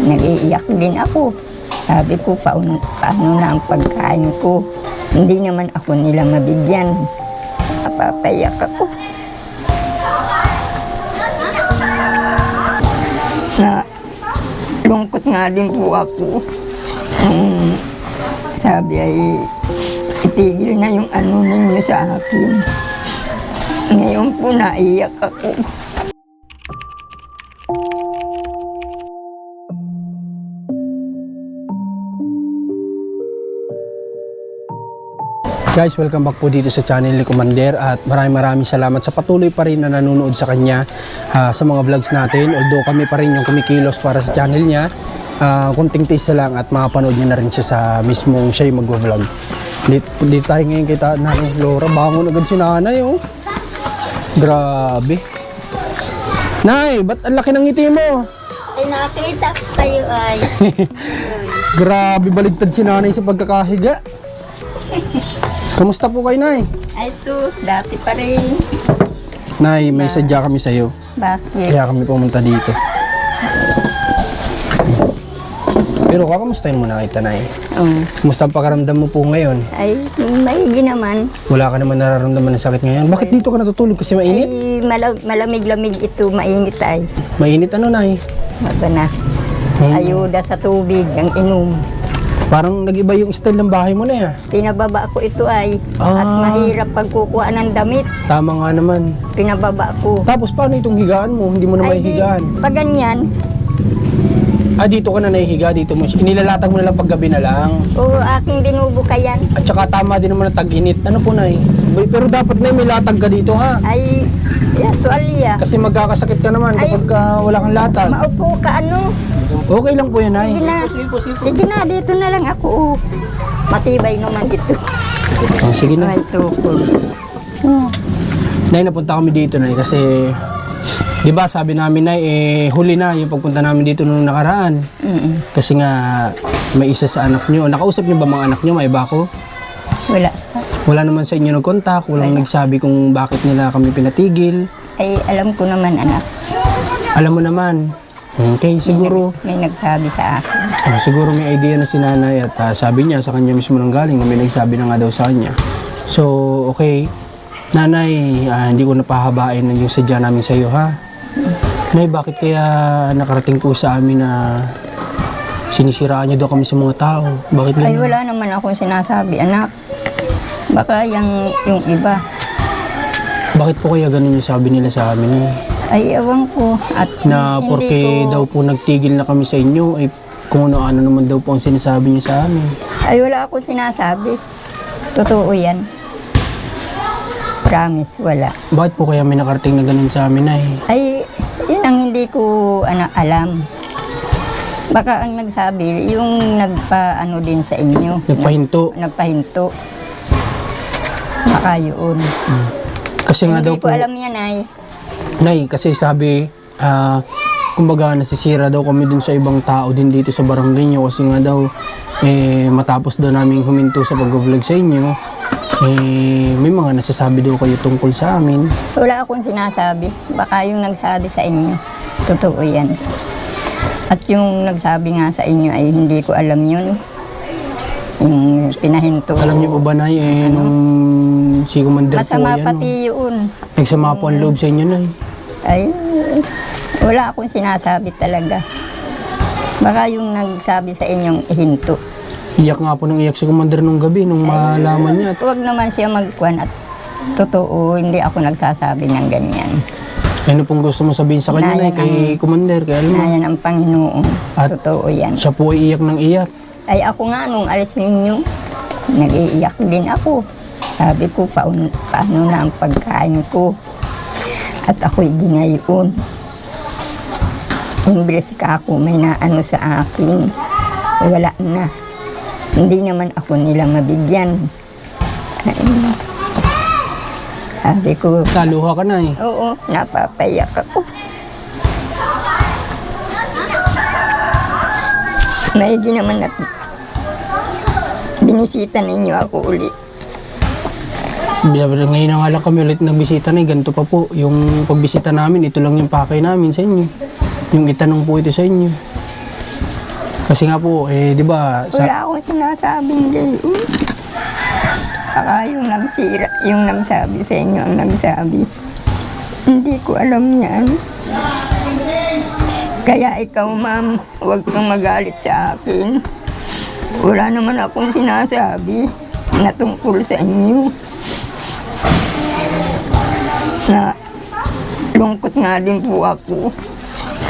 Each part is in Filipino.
Nag-iiyak din ako. Sabi ko, paano, paano na ang pagkain ko? Hindi naman ako nila mabigyan. Napapayak ako. Na lungkot nga din po ako. Nung sabi ay itigil na yung ano ninyo sa akin. Ngayon po naiyak ako. Guys, welcome back po dito sa channel ni Commander at maraming maraming salamat sa patuloy pa rin na nanonood sa kanya ah, sa mga vlogs natin. Although kami pa rin yung kumikilos para sa channel niya, ah, kunting taste lang at makapanood niyo na rin siya sa mismong siya yung mag-vlog. Dito, dito tayo ngayon kita na Laura, bangon agad si nanay oh. Grabe. Nay, ba't ang laki ng ngiti mo? Ay nakita ko kayo ay. Grabe, baligtad si nanay sa pagkakahiga. Kamusta po kayo, Nay? Ay ito, dati pa rin. Nay, may sadya kami sa'yo. Bakit? Kaya kami pumunta dito. Pero kakamustahin mo na kita, Nay. Oh. Kumusta ang pakaramdam mo po ngayon? Ay, maigi naman. Wala ka naman nararamdaman ng sakit ngayon. Bakit dito ka natutulog? Kasi mainit? Ay, mala- malamig-lamig ito, mainit ay. Mainit ano, Nay? Mabanas. Hmm. Ayuda sa tubig, ang inom. Parang nag-iba yung style ng bahay mo na ya. Pinababa ko ito ay. At Ah. mahirap pagkukuha ng damit. Tama nga naman. Pinababa ko. Tapos paano itong higaan mo? Hindi mo na Ay, di, maihigaan. pag ganyan, Ah, dito ka na nahihiga. Dito mo. Inilalatag mo na lang paggabi na lang. o aking binubukayan, At saka tama din naman na tag-init. Ano po, Nay? Pero dapat na may latag ka dito, ha? ay, yan, tuwalya. Kasi magkakasakit ka naman Ay. kapag ka wala kang latag. Maupo ka ano. Okay lang po yan, Nay. Sige na. Sige na, dito na lang ako. Matibay naman ito. Oh, sige na. Ay, tukol. Nay, napunta kami dito, Nay, kasi... Di ba sabi namin, Nay, eh, huli na yung pagpunta namin dito nung nakaraan. Mm-mm. Kasi nga, may isa sa anak nyo. Nakausap nyo ba mga anak nyo? May bako? Wala. Wala naman sa inyo nag-contact. Walang nagsabi kung bakit nila kami pinatigil. Ay, alam ko naman, anak. Alam mo naman. Okay, siguro. May nagsabi sa akin. Oh, siguro may idea na si nanay at ah, sabi niya sa kanya mismo nang galing na may nagsabi na nga daw sa kanya. So, okay. Nanay, ah, hindi ko napahabain na yung sadya namin sa iyo, ha? Nay, bakit kaya nakarating po sa amin na sinisiraan niyo daw kami sa mga tao? Bakit Ay, wala naman akong sinasabi, anak. Baka yung, yung iba. Bakit po kaya ganun yung sabi nila sa amin? eh? Ay, ewan ko. At Na hindi porke ko, daw po nagtigil na kami sa inyo, ay kung ano-ano naman daw po ang sinasabi niyo sa amin. Ay, wala akong sinasabi. Totoo yan. Promise, wala. Bakit po kaya may nakarating na ganun sa amin, ay? Ay, yun ang hindi ko ano, alam. Baka ang nagsabi, yung nagpa-ano din sa inyo. Nagpahinto. Nagpahinto. Baka yun. Kasi nga daw Hindi po, ko alam yan ay. Nay, kasi sabi, ah, kumbaga nasisira daw kami dun sa ibang tao din dito sa barangay nyo kasi nga daw, eh, matapos daw namin huminto sa pag-vlog sa inyo, eh, may mga nasasabi daw kayo tungkol sa amin. Wala akong sinasabi. Baka yung nagsabi sa inyo. Totoo yan. At yung nagsabi nga sa inyo ay hindi ko alam yun. Yung pinahinto. Alam niyo po ba, Nay, eh, nung si Commander po, Masama ayan, pati yun. nagsama po ang loob sa inyo, Nay. Ay, wala akong sinasabi talaga. Baka yung nagsabi sa inyong hinto. Iyak nga po nang iyak si Commander nung gabi, nung malaman niya. Huwag naman siya magkuhan at totoo, hindi ako nagsasabi ng ganyan. Ano pong gusto mo sabihin sa kanya, Nay, Nayan kay Commander, kay Alma? Na yan ang Panginoon. At- Totoo yan. Siya po ay iyak ng iyak. Ay ako nga, nung alis ninyo, nag-iiyak din ako. Sabi ko, paano na ang pagkain ko? At ako'y ginayon. Imbres ka ako, may naano sa akin. Wala na. Hindi naman ako nila mabigyan. Ay, sabi ko, Taluha ka, Nay. oo, napapayak ako. Maigi naman at binisita ninyo ako uli. Ngayon nga lang kami ulit nagbisita na, ganito pa po. Yung pagbisita namin, ito lang yung pakay namin sa inyo. Yung itanong po ito sa inyo. Kasi nga po, eh, di ba, sa, Wala akong sinasabing gayon. Baka yung nagsira, yung nagsabi sa inyo ang nagsabi. Hindi ko alam yan. Kaya ikaw, ma'am, huwag kang magalit sa akin. Wala naman akong sinasabi na tungkol sa inyo. Lungkot nga din po ako.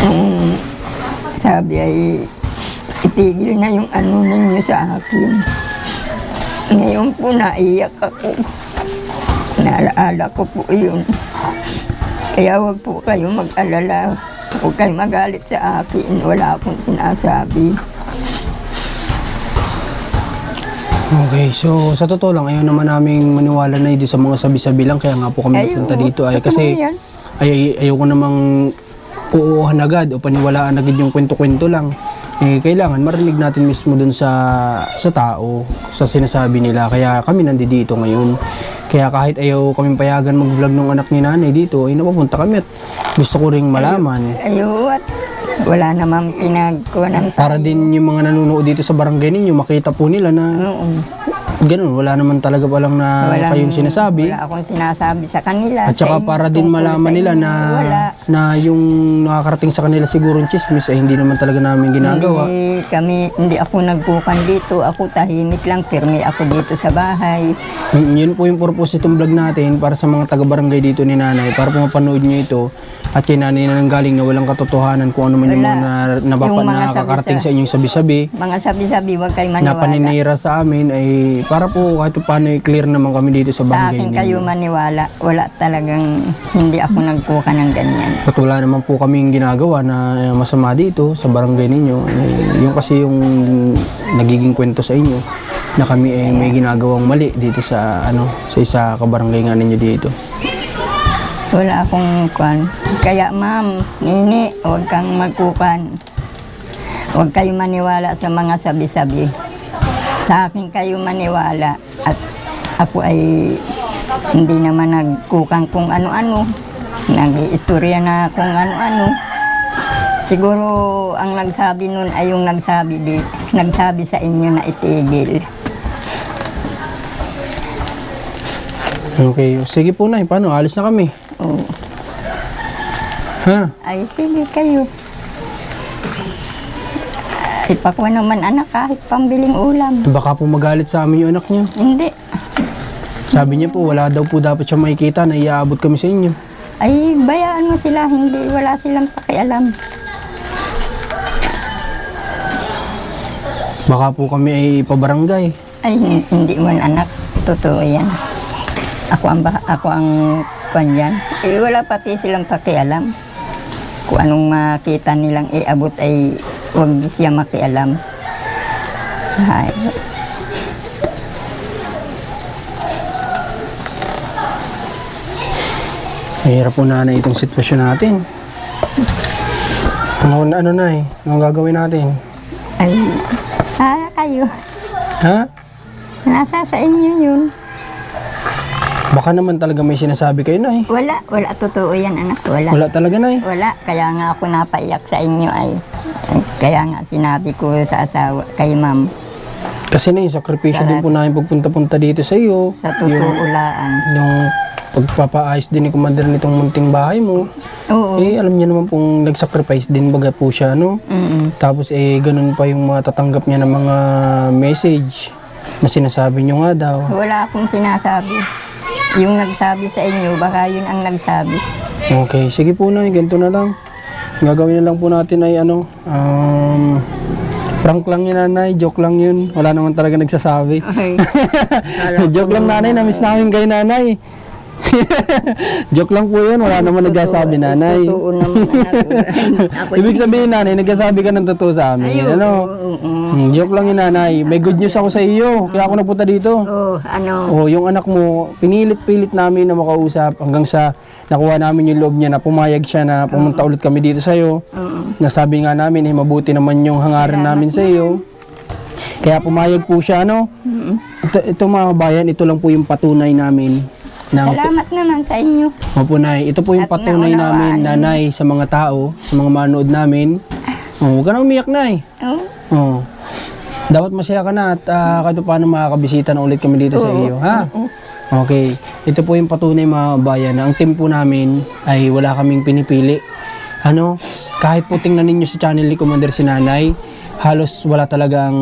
Nung sabi ay itigil na yung ano ninyo sa akin. Ngayon po naiyak ako. Naalaala ko po yun. Kaya wag po kayo mag-alala. Huwag kayo magalit sa akin. Wala akong sinasabi. Okay, so sa totoo lang, ayaw naman naming maniwala na dito sa mga sabi-sabi lang. Kaya nga po kami Ayaw, napunta dito. Ay, totoo kasi yan. Ay, ay, ayaw ko namang uuuhan agad o paniwalaan agad yung kwento-kwento lang. Eh, kailangan marinig natin mismo dun sa sa tao, sa sinasabi nila. Kaya kami nandito ngayon. Kaya kahit ayaw kami payagan mag-vlog ng anak ni nanay dito, ay napapunta kami at gusto ko ring malaman. Ayaw at wala namang pinagkuhanan Para din yung mga nanonood dito sa barangay ninyo, makita po nila na Oo. Ganun, wala naman talaga palang na Walang- kayong sinasabi. Wala akong sinasabi sa kanila. At saka sa inyo, para din tungkol malaman nila inyo. na Wala. na yung nakakarating sa kanila siguro yung chismis ay hindi naman talaga namin ginagawa. Hindi kami, hindi ako nagbukan dito. Ako tahimik lang, pirmi ako dito sa bahay. Y- Yun po yung purpose itong vlog natin para sa mga taga-barangay dito ni nanay para po mapanood nyo ito at kay nanay na nanggaling na walang katotohanan kung ano man yung Wala. mga na, nabapa, Yung mga nakakarating sa- inyong sabi-sabi Mga sabi-sabi, huwag kayo na maniwala. paninira sa amin ay para po kahit pa paano ay clear naman kami dito sa Sa barangay akin ninyo. kayo maniwala. Wala talagang, hindi ako nagkuka ng ganyan. At wala naman po kaming ginagawa na eh, masama dito sa barangay ninyo. Eh, yung kasi yung nagiging kwento sa inyo na kami ay may ginagawang mali dito sa ano sa isa kabarangay nga ninyo dito. Wala akong kwan. Kaya ma'am, nini, huwag kang magkukan. Huwag kayo maniwala sa mga sabi-sabi. Sa akin kayo maniwala. At ako ay hindi naman nagkukan kung ano-ano. Nag-istorya na kung ano-ano. Siguro ang nagsabi nun ay yung nagsabi, di, nagsabi sa inyo na itigil. Okay, sige po na, paano? Alis na kami. Oo. Ha? Ay, sige kayo. Ay, pakwa naman anak kahit pambiling ulam. Baka po magalit sa amin yung anak niya. Hindi. Sabi niya po, wala daw po dapat siya makikita na iaabot kami sa inyo. Ay, bayaan mo sila. Hindi, wala silang pakialam. Baka po kami ay pabarangay. Ay, hin- hindi man anak. Totoo yan. Ako ang, bah- ako ang kwan yan. Eh, wala pati silang pakialam. Kung anong makita nilang iabot ay huwag siya makialam. Ay, Mahirap po nanay itong sitwasyon natin. Ano, ano na eh? Anong gagawin natin? ay, ah, kayo. Ha? Nasa sa inyo yun. Baka naman talaga may sinasabi kayo na eh. Wala, wala. Totoo yan, anak. Wala. Wala talaga na eh. Wala. Kaya nga ako napaiyak sa inyo ay. Kaya nga sinabi ko sa asawa, kay ma'am, Kasi na yung sakripisyo din po namin pagpunta-punta dito sa iyo. sa totoo laan. Yung pagpapaayos din ni Commander nitong munting bahay mo. Oo. Eh, alam niya naman pong nag-sacrifice din baga po siya, no? Mm-mm. Tapos eh, ganun pa yung matatanggap niya ng mga message na sinasabi niyo nga daw. Wala akong sinasabi. Yung nagsabi sa inyo, baka yun ang nagsabi. Okay, sige po na, ganito na lang. Gagawin na lang po natin ay ano, um, prank lang yun nanay, joke lang yun. Wala naman talaga nagsasabi. Okay. joke lang nanay, namiss namin kay nanay. joke lang po yun, wala naman nagsasabi nanay. Totoo naman, anak. Ako Ibig sabihin nanay, nagsasabi ka ng totoo sa amin. Ayun. Ano? Oo, oo. Hmm, joke lang yun nanay. May good news ako sa iyo, kaya ako nagpunta dito. Oh, ano? Oh, yung anak mo, pinilit-pilit namin na makausap hanggang sa nakuha namin yung loob niya na pumayag siya na pumunta ulit kami dito sa iyo. Oo. Nasabi nga namin, eh, mabuti naman yung hangarin namin sa iyo. Kaya pumayag po siya, ano? Ito, ito mga bayan, ito lang po yung patunay namin. Ng, Salamat naman sa inyo. Opo, Nay. Ito po yung At patunay namin, nanay, sa mga tao, sa mga manood namin, Oh, huwag ka na umiyak na eh. Oh, Oo. Dapat masaya ka na at uh, kahit paano makakabisita na ulit kami dito sa iyo, ha? Okay. Ito po yung patunay mga bayan na ang team po namin ay wala kaming pinipili. Ano, kahit po tingnan ninyo sa channel ni Commander Sinanay, halos wala talagang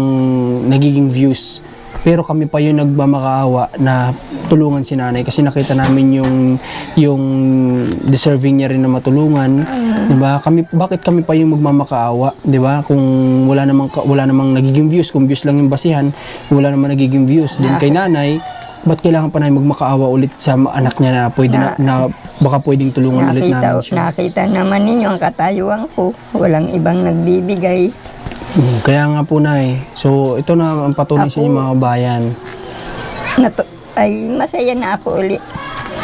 nagiging views. Pero kami pa yung nagmamakaawa na tulungan si nanay kasi nakita namin yung yung deserving niya rin na matulungan, 'di ba? Kami bakit kami pa yung magmamakaawa, 'di ba? Kung wala namang wala namang nagiging views, kung views lang yung basihan, wala namang nagiging views din kay nanay, ba't kailangan pa namin magmakaawa ulit sa anak niya na pwede na, na baka pwedeng tulungan ulit nakita, namin siya. nakita naman ninyo ang katayuan ko. Walang ibang nagbibigay. Mm, Kaya nga po na So, ito na ang patunay sa inyo mga bayan. Nato, ay masaya na ako uli.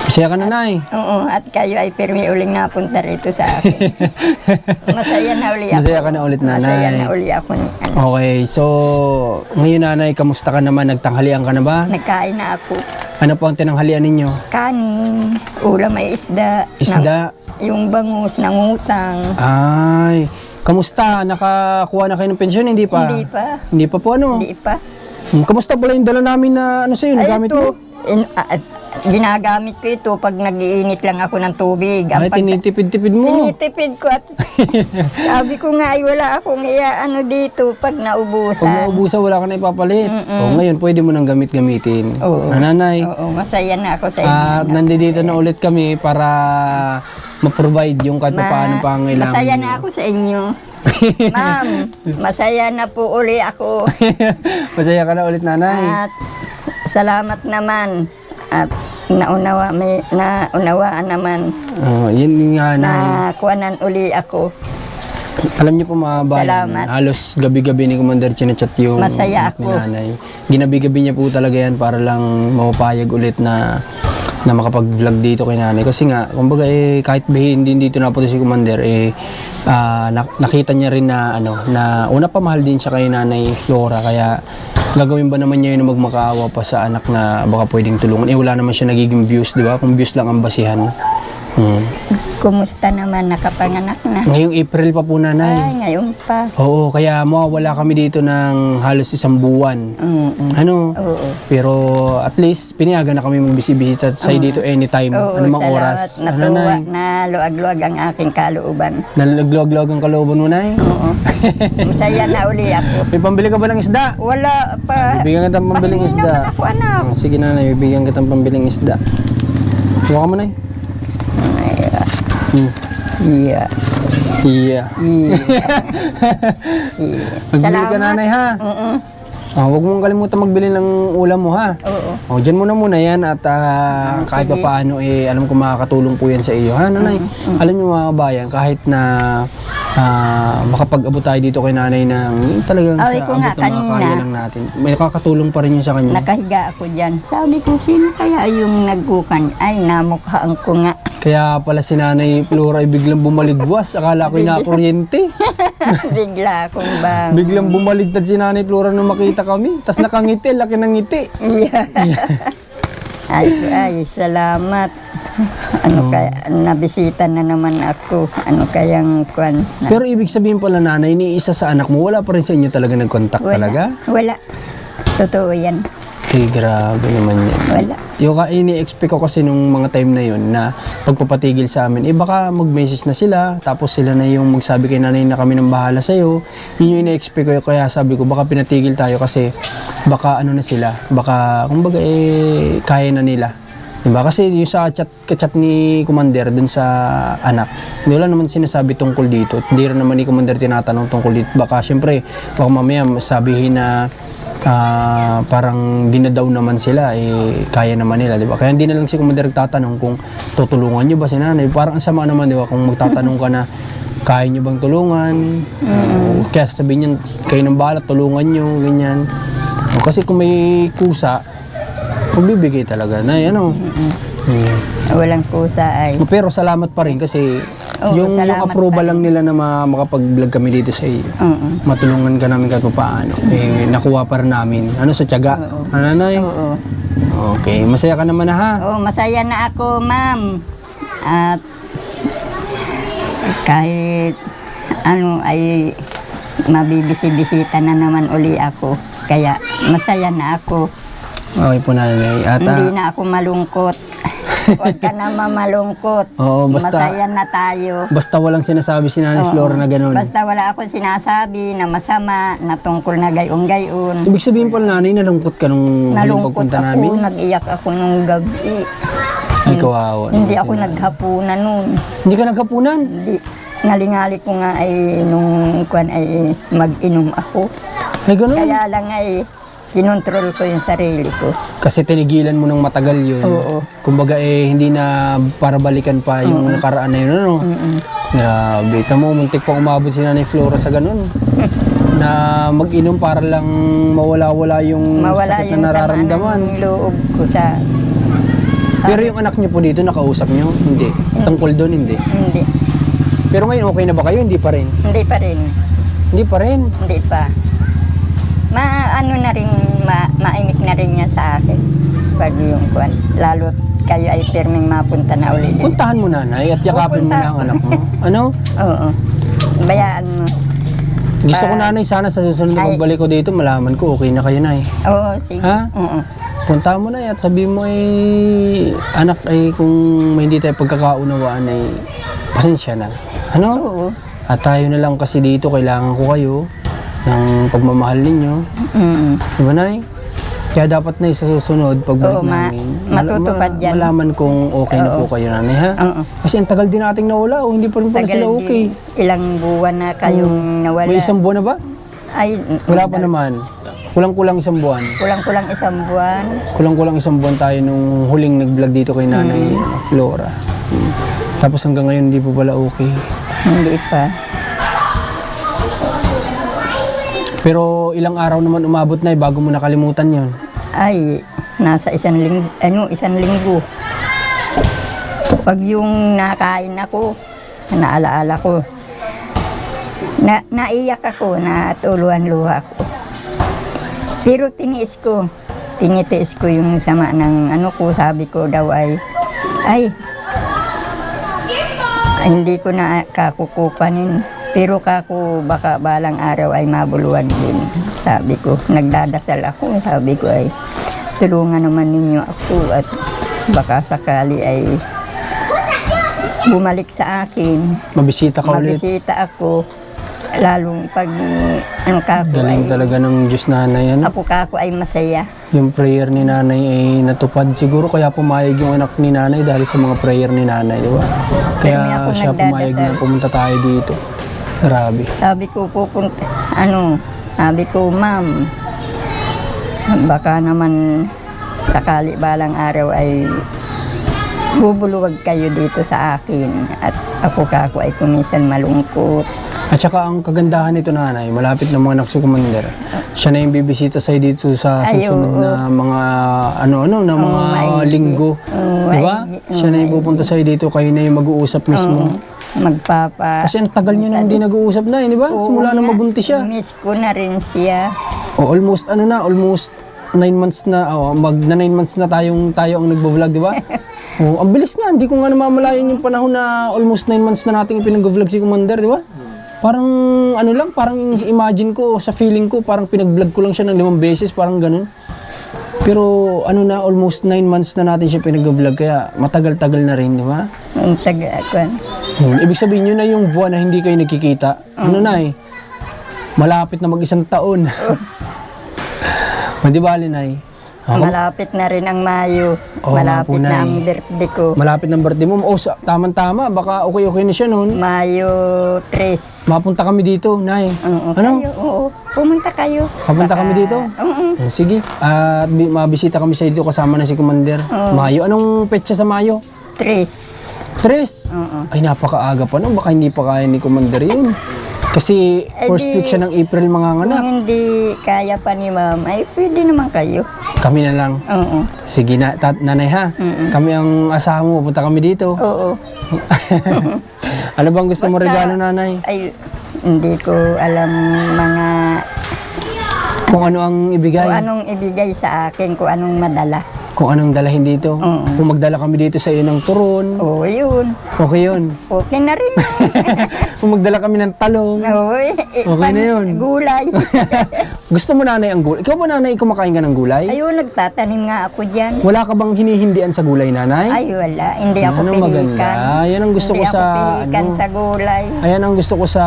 Masaya ka na, Nay. Oo, at kayo ay pirmi uling napunta rito sa akin. masaya na uli ako. Masaya ka na ulit, nanay. Masaya na uli ako. Ano, Okay, so ngayon nanay, kamusta ka naman? Nagtanghalian ka na ba? nagkain na ako. Ano po ang tinanghalian ninyo? Kanin, ulam ay isda. Isda. Nang- yung bangus, nangutang. Ay, kamusta? Nakakuha na kayo ng pensyon? Hindi pa? Hindi pa. Hindi pa po ano? Hindi pa. Hmm, Kamusta pala yung dala namin na ano sa'yo? Ay, Nagamit ito, mo? in- ah, ginagamit ko ito pag nag-iinit lang ako ng tubig. Ay, pagsa- tinitipid-tipid mo. Tinitipid ko at sabi ko nga ay wala akong iya ano dito pag Pag naubusan. naubusan, wala ka na ipapalit. O, ngayon, pwede mo nang gamit-gamitin. Oo. Ah, Nanay, Oo, masaya na ako sa inyo. at nandito na ulit kami para ma-provide yung kahit pa paano pangailangan. masaya na ako sa inyo. Ma'am, masaya na po uli ako. Masaya ka na ulit, nanay. At salamat naman. At naunawa, may, naunawaan naman Oh, yun nga, na kuwanan uli ako. Alam niyo po mga bayan, Salamat. halos gabi-gabi ni Commander chinachat yung Masaya ako. nanay. Ginabi-gabi niya po talaga yan para lang mapapayag ulit na na makapag-vlog dito kay nanay. Kasi nga, kumbaga eh, kahit bahin hindi dito napunta si Commander, eh, nak- nakita niya rin na, ano, na una pa mahal din siya kay nanay Flora. Kaya gagawin ba naman niya yun magmakaawa pa sa anak na baka pwedeng tulungan? Eh, wala naman siya nagiging views, di ba? Kung views lang ang basihan. Hmm. Kumusta naman nakapanganak na? Ngayong April pa po nanay. Ay, ngayon pa. Oo, kaya mawawala kami dito ng halos isang buwan. Mm-mm. Ano? Oo. Pero at least pinayagan na kami magbisibisita sa dito anytime, Oo, anumang salamat. oras. Ano Natuwa na? na luag-luag ang aking kalooban. Nalagluag-luag ang kalooban mo na Oo. Masaya na uli ako. May pambili ka ba ng isda? Wala pa. Bibigyan kita ng pambiling Pahingin isda. naman ako, anak. Sige na, bibigyan kita ng pambiling isda. Huwag ka mo na Iya. Yeah. Iya. si. Magbili ka Salamat. nanay ha. Oo. Oh, huwag mong kalimutan magbili ng ulam mo ha. Oo. O, dyan muna muna yan at ah, kahit pa sige. paano, eh, alam ko makakatulong po yan sa iyo. Ha, nanay? Alam niyo mga kabayan, kahit na ah, makapag-abot tayo dito kay nanay ng talagang Ay, sa ko nga, abot ng mga kanina. kaya lang natin, may nakakatulong pa rin yun sa kanya. Nakahiga ako dyan. Sabi ko, sino kaya yung nagkukan? Ay, namukhaan ko nga. Kaya pala si nanay Flora ay biglang bumaligwas. Akala ko na kuryente. Bigla akong bang. Biglang bumaligtad si nanay Flora nung makita kami. Tapos nakangiti, laki ng ngiti. Yeah. ay, ay, salamat. Ano kaya, nabisita na naman ako. Ano kayang kwan? Na, Pero ibig sabihin pala nanay, ni isa sa anak mo, wala pa rin sa inyo talaga nag-contact talaga? Wala. Totoo yan. Eh, grabe naman yan. Wala. Yung ka, ini-expect ko kasi nung mga time na yun na pagpapatigil sa amin, eh baka mag-message na sila, tapos sila na yung magsabi kay nanay na kami nang bahala sa'yo. Yun yung ini-expect ko, kaya sabi ko baka pinatigil tayo kasi baka ano na sila, baka kumbaga eh kaya na nila. Diba? Kasi yung sa chat, chat ni Commander dun sa anak, hindi wala naman sinasabi tungkol dito. Hindi rin naman ni Commander tinatanong tungkol dito. Baka syempre, baka mamaya sabihin na ah, parang dinadaw naman sila, eh, kaya naman nila, di ba? Kaya hindi na lang si Commander tatanong kung tutulungan nyo ba si nanay. Parang ang sama naman, di ba? Kung magtatanong ka na, kaya nyo bang tulungan? Uh, kaya sabihin niyan, kayo ng bahala, tulungan nyo, ganyan. O, kasi kung may kusa, magbibigay talaga na, ano. Hmm. Walang kusa ay. Pero salamat pa rin kasi Oo, yung, yung salamat approval pa lang nila na ma- makapag-vlog kami dito sa iyo. Oo. Matulungan ka namin kahit paano. Eh, nakuha pa rin namin. Ano sa tiyaga? Ano nanay? Oo. Okay, masaya ka naman na ha. Oh, masaya na ako, ma'am. At kahit ano ay mabibisi-bisita na naman uli ako. Kaya masaya na ako. Okay po nanay. At ah, Hindi na ako malungkot. Huwag ka na mamalungkot. Oo, basta- Masaya na tayo. basta walang sinasabi si Nanay Oo. Flora na ganun. Basta wala ako sinasabi na masama, na tungkol na gayon-gayon. Ibig sabihin po nanay, nalungkot ka nung huling Nalungkot pagpunta ako, namin? nag-iyak ako nung gabi. Ay, kawawa. Hindi ako naghapunan nun. Hindi ka nagkapunan? Hindi. Nalingali ko nga ay nung kwan ay mag-inom ako. Ay, ganun. Kaya lang ay kinontrol ko yung sarili ko. Kasi tinigilan mo ng matagal yun. Oo. Kumbaga eh, hindi na para balikan pa yung nakaraan na yun, ano? Grabe. Tamo, muntik pa umabot si Nanay Flora sa ganun. na mag-inom para lang mawala-wala yung Mawala sakit yung na nararamdaman. ng loob ko sa... Pero yung anak niyo po dito, nakausap niyo? Hindi. Tungkol doon, hindi. Hindi. Pero ngayon, okay na ba kayo? Hindi pa rin. Hindi pa rin. Hindi pa rin. Hindi pa. Ma, ano na rin, ma, maimik na rin niya sa akin. Pag yung kwan. Lalo kayo ay pirming mapunta na ulit. Puntahan mo nanay at yakapin mo Pupunta. na ang anak mo. Ano? Oo. Bayaan mo. Gusto ko nanay sana sa susunod na Ay. pagbalik ko dito, malaman ko okay na kayo na eh. Oo, sige. Ha? Oo. Punta mo na eh at sabi mo eh, anak ay kung may hindi tayo pagkakaunawaan ay pasensya na. Ano? Oo. At tayo na lang kasi dito, kailangan ko kayo ng pagmamahal ninyo. Mm. Di ba nay? Kaya dapat na sa susunod, pagbalik Oo, ma- namin, matutupad yan. malaman kung okay na po kayo nanay ha? Oo. Kasi ang tagal din nating nawala, oh, hindi pa rin pala sila okay. din. Ilang buwan na kayong nawala. May isang buwan na ba? Ay, Wala pa naman. Kulang-kulang isang buwan. Kulang-kulang isang buwan. Kulang-kulang isang buwan tayo nung huling nag-vlog dito kay Nanay Flora. Hmm. Tapos hanggang ngayon hindi po pala okay. Hindi pa. Pero ilang araw naman umabot na eh, bago mo nakalimutan yon. Ay, nasa isang linggo, ano, isang linggo. Pag yung nakain ako, naalaala ko, na, naiyak ako, natuluan luha ko. Pero tiniis ko, tinitiis ko yung sama ng ano ko, sabi ko daw ay, ay, ay, hindi ko na kakukupanin. Pero kako baka balang araw ay mabuluwag din. Sabi ko, nagdadasal ako. Sabi ko ay, tulungan naman ninyo ako at baka sakali ay bumalik sa akin. Mabisita ka ulit. Mabisita ako. Lalong pag ang kako ay, Galing talaga ng Diyos Nanay. Ano? ako kako ay masaya. Yung prayer ni Nanay ay natupad. Siguro kaya pumayag yung anak ni Nanay dahil sa mga prayer ni Nanay. Di ba? Kaya ako siya pumayag na pumunta tayo dito. Grabe. Sabi ko pupunta, ano, sabi ko, ma'am, baka naman sakali balang araw ay bubuluwag kayo dito sa akin at ako kako ay kumisan malungkot. At saka ang kagandahan nito nanay, malapit na mga anak si Commander. Siya na yung bibisita sa'yo dito sa Ay, susunod oo. na mga ano-ano, na mga maigi. linggo. Oo, Di ba? maigi. Siya na yung pupunta sa'yo dito, kayo na yung mag-uusap mismo. Magpapa... Kasi ang tagal niyo nang hindi nag-uusap na, eh, di ba? Simula nang nga, mabuntis siya. Miss ko na rin siya. O almost ano na, almost nine months na, oh, mag na nine months na tayong tayo ang nagbo-vlog, di ba? oh, ang bilis nga, hindi ko nga namamalayan yung panahon na almost nine months na nating pinag-vlog si Commander, di ba? Parang ano lang, parang imagine ko, sa feeling ko, parang pinag-vlog ko lang siya ng limang beses, parang ganun. Pero ano na, almost nine months na natin siya pinag-vlog, kaya matagal-tagal na rin, di ba? Ang taga, kwan. Hmm, Ibig sabihin yun na yung buwan na hindi kayo nagkikita. Ano na eh, malapit na mag-isang taon. Hindi ba, Linay? Ako, Malapit na rin ang Mayo. Oo nga Malapit po, na Nay. ang birthday ko. malapit ng birthday mo. O, sa, tama-tama, baka okay-okay na siya noon. Mayo 3. Mapunta kami dito, Nay. Oo, Ano? kayo, oo. Pumunta kayo. Papunta kami dito? Oo. Oh, Sige, at bi- mabisita kami sa dito kasama na si Commander. Mayo. Anong petsa sa Mayo? 3. Tres. Oo. Ay, napakaaga pa no. Baka hindi pa kaya ni Commander yun. Kasi Eh, first week siya ng April mga Kung anak. hindi kaya pa ni ma'am, ay pwede naman kayo. Kami na lang. Oo. Sige na, tat, nanay ha. Kami ang asahan mo, punta kami dito. Oo. ano bang gusto mo Basta- regalo nanay? Ay, hindi ko alam mga Kung ano ang ibigay. kung anong ibigay sa akin, kung anong madala. Kung anong dalahin dito. Oo. Kung magdala kami dito sa iyo ng turon, Oo, yun. okay yun. Okay na rin. Kung magdala kami ng talong, Oo, eh, eh, Okay na yun. Gulay. gusto mo nanay ang gulay? Ikaw ba nanay kumakain ka ng gulay? Ayun, nagtatanim nga ako dyan. Wala ka bang hinihindian sa gulay nanay? Ay, wala. Hindi ako Yan ang pilikan. maganda. Yan ang gusto Hindi ko ako sa, pilikan ano. sa gulay. Ayan ang gusto ko sa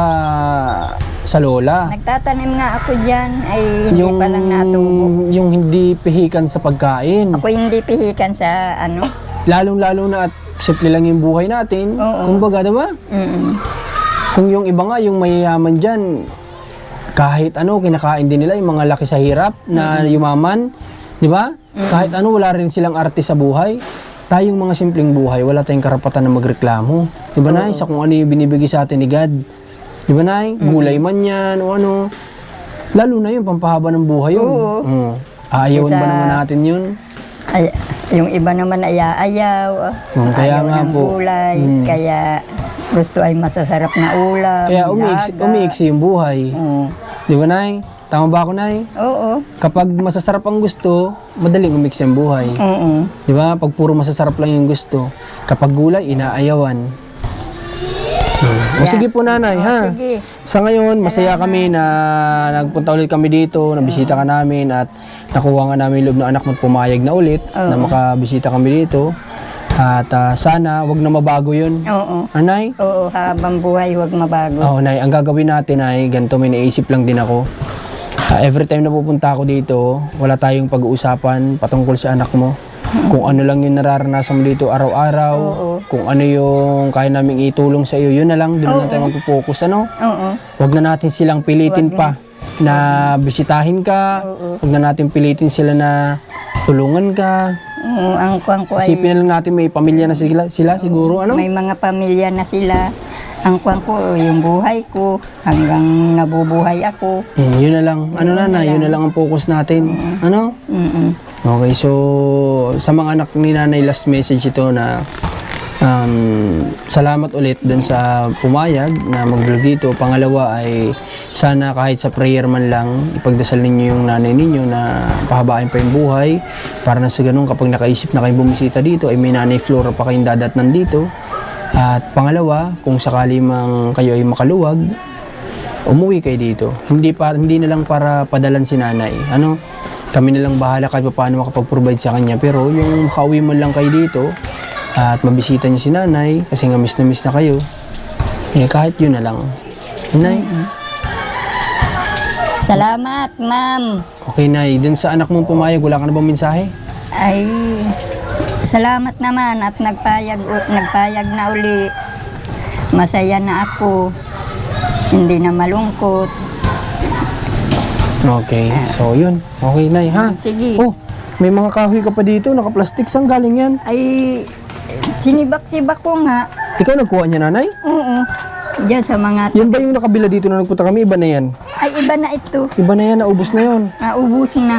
sa lola. Nagtatanim nga ako dyan. Ay, hindi pa lang natubo. Yung hindi pihikan sa pagkain. Ako hindi pihikan sa ano. Lalong-lalo na at simple lang yung buhay natin. Oo. Kumbaga, diba? Mm-mm. Kung yung iba nga, yung mayayaman dyan, kahit ano, kinakain din nila yung mga laki sa hirap na yumaman. Di ba? Kahit ano, wala rin silang arte sa buhay. Tayong mga simpleng buhay, wala tayong karapatan na magreklamo. Di ba, Nay? Sa kung ano yung binibigay sa atin ni God. Di ba, Nay? Gulay man yan o ano. Lalo na yun, pampahaba ng buhay yun. Oo. Mm. Ayawan ba naman natin yun? Ay, yung iba naman ay ayaw. Mm, kaya ayaw nga ng po. gulay. Mm. Kaya gusto ay masasarap na ulam. Kaya umiiksi, umiiksi yung buhay. Oo. Di ba, Nay? Tama ba ako, Nay? Oo. Kapag masasarap ang gusto, madaling umix ang buhay. Oo. Di ba? Pag puro masasarap lang yung gusto, kapag gulay, inaayawan. Hmm. O Yeah. sige po nanay, O, ha? sige. Sa ngayon, masaya kami na nagpunta ulit kami dito, nabisita ka namin at nakuha nga namin loob ng anak mo pumayag na ulit na makabisita kami dito. At ah, sana, wag na mabago yun. Oo. Anay? Oo, habang buhay, huwag mabago. Oo, Nay. Ang gagawin natin ay, ganito may naisip lang din ako. Ah, every time na pupunta ako dito, wala tayong pag-uusapan patungkol sa anak mo. Kung ano lang yung nararanasan mo dito araw-araw, Oo. kung ano yung kaya naming itulong sa iyo, yun na lang, doon na tayo magpo-focus, ano? Oo. Huwag na natin silang pilitin pa na bisitahin ka, huwag na natin pilitin sila na tulungan ka. Oo, ang kuwang ko ay Isipin na lang natin may pamilya na sila, sila siguro, ano? may mga pamilya na sila. Ang kuwang ko, yung buhay ko, hanggang nabubuhay ako. Hmm, yun na lang. Ano na na, yun na lang ang focus natin. Ano? Mm-mm. Okay, so sa mga anak ni nanay, last message ito na um, salamat ulit dun sa pumayag na mag-vlog dito. Pangalawa ay sana kahit sa prayer man lang, ipagdasal ninyo yung nanay ninyo na pahabain pa yung buhay para na sa ganun kapag nakaisip na kayo bumisita dito ay may nanay Flora pa kayong dadatnan dito. At pangalawa, kung sakali mang kayo ay makaluwag, umuwi kayo dito. Hindi pa hindi na lang para padalan si nanay. Ano? Kami na lang bahala kahit paano makapag-provide sa kanya. Pero yung makauwi man lang kayo dito at mabisita niyo si nanay kasi nga miss na miss na kayo. Eh kahit yun na lang. Nay, Salamat, ma'am. okay nay. Dun sa anak mong pumayag, wala ka na bang mensahe? Ay, salamat naman at nagpayag, nagpayag na uli. Masaya na ako. Hindi na malungkot. Okay, so yun. Okay nay ha. Sige. Oh, may mga kahoy ka pa dito, naka-plastic. Saan galing yan? Ay, sinibak-sibak ko nga. Ikaw nagkuha niya nanay? Oo. Diyan sa mga... Yan ba yung nakabila dito na nagpunta kami? Iba na yan. Ay, iba na ito. Iba na yan, naubos na yun. Naubos na.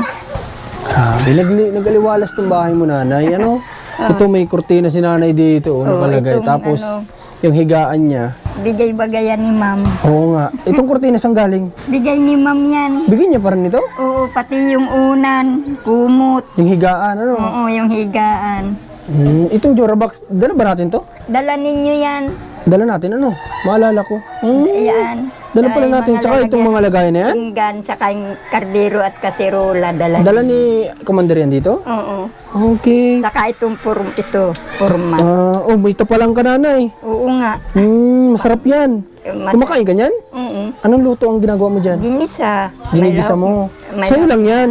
Grabe, nagli, nagaliwalas ng bahay mo, nanay. Ano? Ito may kurtina si nanay dito, oh, Oo, nakalagay. itong Tapos, ano. yung higaan niya. Bigay-bagayan ni ma'am. Oo nga. Itong kurtina saan galing? Bigay ni ma'am yan. Bigyan niya pa rin ito? Oo, pati yung unan, kumot. Yung higaan, ano? Oo, yung higaan. Hmm, itong Jorabox, dala ba natin to? Dala ninyo yan. Dala natin, ano? Maalala ko. Hmm, Yan. dala pala natin. Tsaka itong mga lagayan na yan. Pinggan, saka yung kardero at kaserola dala. Dala ni Commander yan dito? Oo. Okay. Saka itong purm, ito, purma. Ah, oh, may ito palang ka, nanay. Oo nga. Hmm, masarap yan. Mas- Kumakain ka niyan? Oo. Anong luto ang ginagawa mo dyan? Ginisa. Ginigisa mo. May Sa'yo lang yan.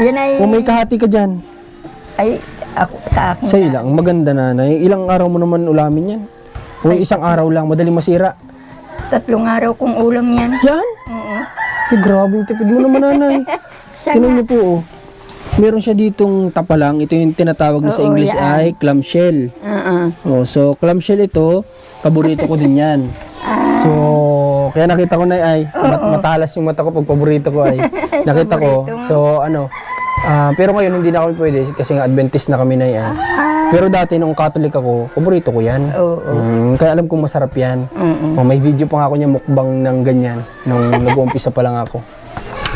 Yan ay, Kung may kahati ka dyan, ay, ako, sa akin. sa'yo lang. Maganda nanay. Ilang araw mo naman ulamin yan? O isang araw lang, madaling masira. Tatlong araw kong ulam yan. Yan? Oo. Ay, grabe yung tipid mo naman nanay. Tinan niyo po oh. Meron siya ditong tapalang. Ito yung tinatawag na sa Oo, English yan. ay clamshell. Oo. Oh, so clamshell ito, paborito ko din yan. Ah. So, kaya nakita ko na ay, mat- matalas yung mata ko pag paborito ko ay. Nakita ko. Paborito mo. So, ano, ah, pero ngayon hindi na kami pwede kasi nga Adventist na kami na yan. Pero dati nung Catholic ako, paborito ko yan. Ah. Oo. Mm, kaya alam kong masarap yan. Oh, may video pa nga ako niya mukbang ng ganyan nung nag-uumpisa pa lang ako.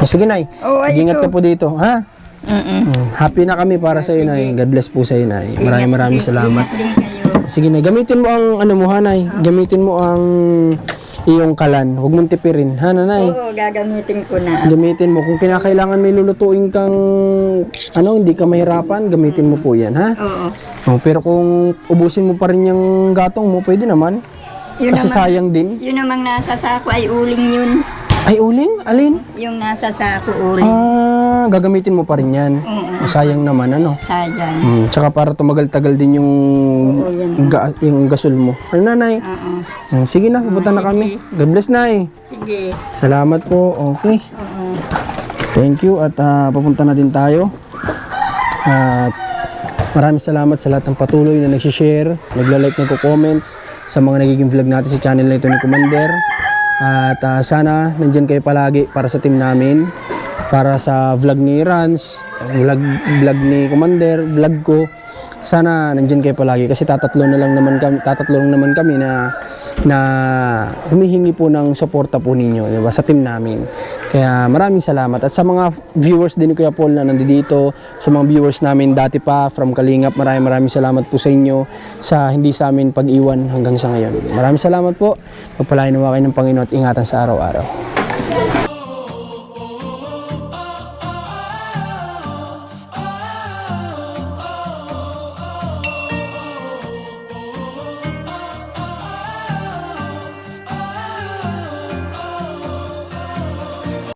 O sige, Nay. Ay, Ingat ka po dito, ha? Mm-mm. Mm, Happy na kami para sa iyo, Nay. God bless po sa iyo, Nay. Maraming maraming salamat. Sige na, gamitin mo ang ano mo, Hanay. Gamitin mo ang iyong kalan. Huwag mong tipirin. Ha, Nanay? Oo, gagamitin ko na. Gamitin mo. Kung kinakailangan may lulutuin kang ano, hindi ka mahirapan, gamitin mo po yan, ha? Oo. Oh, pero kung ubusin mo pa rin yung gatong mo, pwede naman. Yun Kasi naman, sayang din. yun namang nasa sako ay uling yun. Ay, uling? Alin? Yung nasa sako uling. Ah, gagamitin mo pa rin yan. Oo. Sayang naman, ano? Sayang. Hmm, tsaka para tumagal-tagal din yung, Oo, yan. ga- yung gasol mo. Ano, nanay? Oo. Hmm, sige na, pupunta na kami. God bless, nay. Sige. Salamat po. Okay. Oo. Thank you at ah, papunta na din tayo. At maraming salamat sa lahat ng patuloy na nagsishare, nagla-like, nagko-comments sa mga nagiging vlog natin sa channel na ito ni Commander. At ah, sana nandyan kayo palagi para sa team namin, para sa vlog ni Rans, vlog, vlog ni Commander, vlog ko. Sana nandyan kayo palagi kasi tatatlo na lang naman kami, tatatlo lang naman kami na na humihingi po ng suporta po ninyo, di ba, sa team namin. Kaya maraming salamat. At sa mga viewers din ni Kuya Paul na nandito, sa mga viewers namin dati pa from Kalingap, maraming maraming salamat po sa inyo sa hindi sa amin pag-iwan hanggang sa ngayon. Maraming salamat po. Pagpalain nawa kayo ng Panginoon at ingatan sa araw-araw.